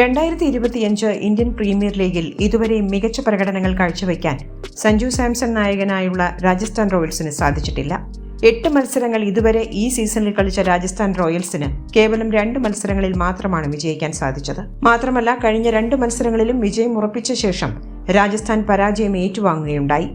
രണ്ടായിരത്തി ഇരുപത്തിയഞ്ച് Indian premier ലീഗിൽ ഇതുവരെ മികച്ച പ്രകടനങ്ങൾ കാഴ്ചവെക്കാൻ സഞ്ജു സാംസൺ നായകനായുള്ള രാജസ്ഥാൻ റോയൽസിന് സാധിച്ചിട്ടില്ല. എട്ട് മത്സരങ്ങൾ ഇതുവരെ ഈ സീസണിൽ കളിച്ച രാജസ്ഥാൻ റോയൽസിന് കേവലം രണ്ട് മത്സരങ്ങളിൽ മാത്രമാണ് വിജയിക്കാൻ സാധിച്ചത്. മാത്രമല്ല കഴിഞ്ഞ രണ്ട് മത്സരങ്ങളിലും വിജയം ഉറപ്പിച്ച ശേഷം രാജസ്ഥാൻ പരാജയം ഏറ്റുവാങ്ങുകയുണ്ടായി.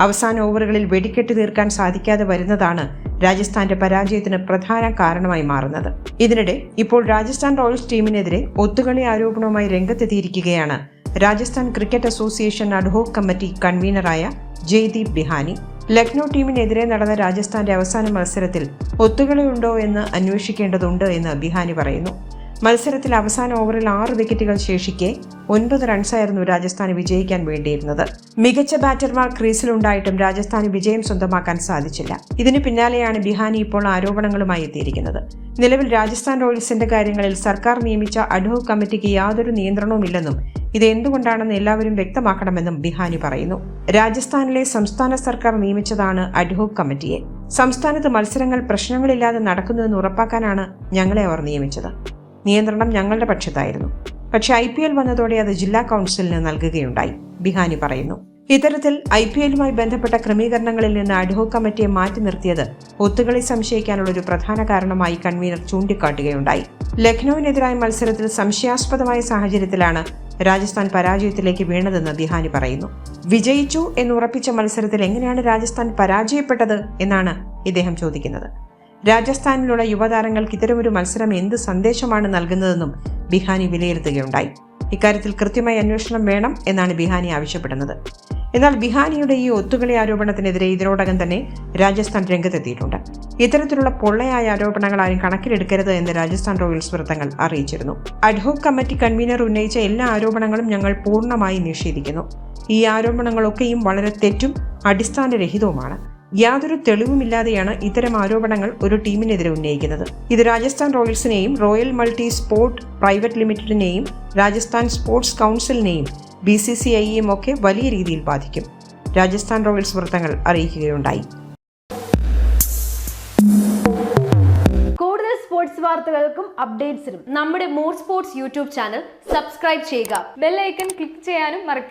അവസാന ഓവറുകളിൽ വെടിക്കെട്ട് തീർക്കാൻ സാധിക്കാതെ വരുന്നതാണ് രാജസ്ഥാന്റെ പരാജയത്തിന് പ്രധാന കാരണമായി മാറുന്നത്. ഇതിനിടെ ഇപ്പോൾ രാജസ്ഥാൻ റോയൽസ് ടീമിനെതിരെ ഒത്തുകളി ആരോപണവുമായി രംഗത്തെത്തിയിരിക്കുകയാണ് Rajasthan cricket association ad hoc committee കൺവീനറായ Jaideep Bihani. Lucknow ടീമിനെതിരെ നടന്ന രാജസ്ഥാന്റെ അവസാന മത്സരത്തിൽ ഒത്തുകളിയുണ്ടോ എന്ന് അന്വേഷിക്കേണ്ടതുണ്ട് എന്ന് ബിഹാനി പറയുന്നു. മത്സരത്തിൽ അവസാന ഓവറിൽ ആറ് വിക്കറ്റുകൾ ശേഷിക്കെ ഒൻപത് റൺസായിരുന്നു രാജസ്ഥാന് വിജയിക്കാൻ വേണ്ടിയിരുന്നത്. മികച്ച ബാറ്റർമാർ ക്രീസിലുണ്ടായിട്ടും രാജസ്ഥാന് വിജയം സ്വന്തമാക്കാൻ സാധിച്ചില്ല. ഇതിനു പിന്നാലെയാണ് ബിഹാനി ഇപ്പോൾ ആരോപണങ്ങളുമായി എത്തിയിരിക്കുന്നത്. നിലവിൽ രാജസ്ഥാൻ റോയൽസിന്റെ കാര്യങ്ങളിൽ സർക്കാർ നിയമിച്ച അഡ്ഹോക് കമ്മിറ്റിക്ക് യാതൊരു നിയന്ത്രണവുമില്ലെന്നും ഇത് എന്തുകൊണ്ടാണെന്ന് എല്ലാവരും വ്യക്തമാക്കണമെന്നും ബിഹാനി പറയുന്നു. രാജസ്ഥാനിലെ സംസ്ഥാന സർക്കാർ നിയമിച്ചതാണ് അഡ്ഹോക് കമ്മിറ്റിയെ. സംസ്ഥാനത്ത് മത്സരങ്ങൾ പ്രശ്നങ്ങളില്ലാതെ നടക്കുന്നുവെന്ന് ഉറപ്പാക്കാനാണ് ഞങ്ങളെ അവർ നിയമിച്ചത്. നിയന്ത്രണം ഞങ്ങളുടെ പക്ഷത്തായിരുന്നു. പക്ഷെ ഐ പി എൽ വന്നതോടെ അത് ജില്ലാ കൗൺസിലിന് നൽകുകയുണ്ടായി ബിഹാനി പറയുന്നു. ഇത്തരത്തിൽ ഐ പി എല്ലുമായി ബന്ധപ്പെട്ട ക്രമീകരണങ്ങളിൽ നിന്ന് അഡ്ഹോ കമ്മിറ്റിയെ മാറ്റി നിർത്തിയത് ഒത്തുകളി സംശയിക്കാനുള്ള ഒരു പ്രധാന കാരണമായി കൺവീനർ ചൂണ്ടിക്കാട്ടുകയുണ്ടായി. ലഖ്നൌവിനെതിരായ മത്സരത്തിൽ സംശയാസ്പദമായ സാഹചര്യത്തിലാണ് രാജസ്ഥാൻ പരാജയത്തിലേക്ക് വീണതെന്ന് ബിഹാനി പറയുന്നു. വിജയിച്ചു എന്നുറപ്പിച്ച മത്സരത്തിൽ എങ്ങനെയാണ് രാജസ്ഥാൻ പരാജയപ്പെട്ടത് എന്നാണ് ഇദ്ദേഹം ചോദിക്കുന്നത്. രാജസ്ഥാനിലുള്ള യുവതാരങ്ങൾക്ക് ഇത്തരമൊരു മത്സരം എന്ത് സന്ദേശമാണ് നൽകുന്നതെന്നും ബിഹാനി വിലയിരുത്തുകയുണ്ടായി. ഇക്കാര്യത്തിൽ കൃത്യമായ അന്വേഷണം വേണം എന്നാണ് ബിഹാനി ആവശ്യപ്പെടുന്നത്. എന്നാൽ ബിഹാനിയുടെ ഈ ഒത്തുകളി ആരോപണത്തിനെതിരെ ഇതിനോടകം തന്നെ രാജസ്ഥാൻ രംഗത്തെത്തിയിട്ടുണ്ട്. ഇത്തരത്തിലുള്ള പൊള്ളയായ ആരോപണങ്ങൾ ആരും കണക്കിലെടുക്കരുത് എന്ന് രാജസ്ഥാൻ റോയൽസ് വൃത്തങ്ങൾ അറിയിച്ചിരുന്നു. അഡ്ഹോക് കമ്മിറ്റി കൺവീനർ ഉന്നയിച്ച എല്ലാ ആരോപണങ്ങളും ഞങ്ങൾ പൂർണമായി നിഷേധിക്കുന്നു. ഈ ആരോപണങ്ങളൊക്കെയും വളരെ തെറ്റും അടിസ്ഥാനരഹിതവുമാണ്. യാതൊരു തെളിവുമില്ലാതെയാണ് ഇത്തരം ആരോപണങ്ങൾ ഒരു ടീമിനെതിരെ ഉന്നയിക്കുന്നത്. ഇത് രാജസ്ഥാൻ റോയൽസിനെയും റോയൽ മൾട്ടി സ്പോർട്ട് പ്രൈവറ്റ് ലിമിറ്റഡിനെയും രാജസ്ഥാൻ സ്പോർട്സ് കൗൺസിലിനെയും ബി സി സി ഐയെയും ഒക്കെ വലിയ രീതിയിൽ ബാധിക്കും. രാജസ്ഥാൻ റോയൽസ് വൃത്തങ്ങൾ അറിയിക്കുകയുണ്ടായി. കൂടുതൽ സ്പോർട്സ് വാർത്തകൾക്കും അപ്ഡേറ്റ്സിനും നമ്മുടെ more sports YouTube channel subscribe ചെയ്യുക. ബെല്ലൈക്കൺ ക്ലിക്ക് ചെയ്യാനും മറക്കരുത്.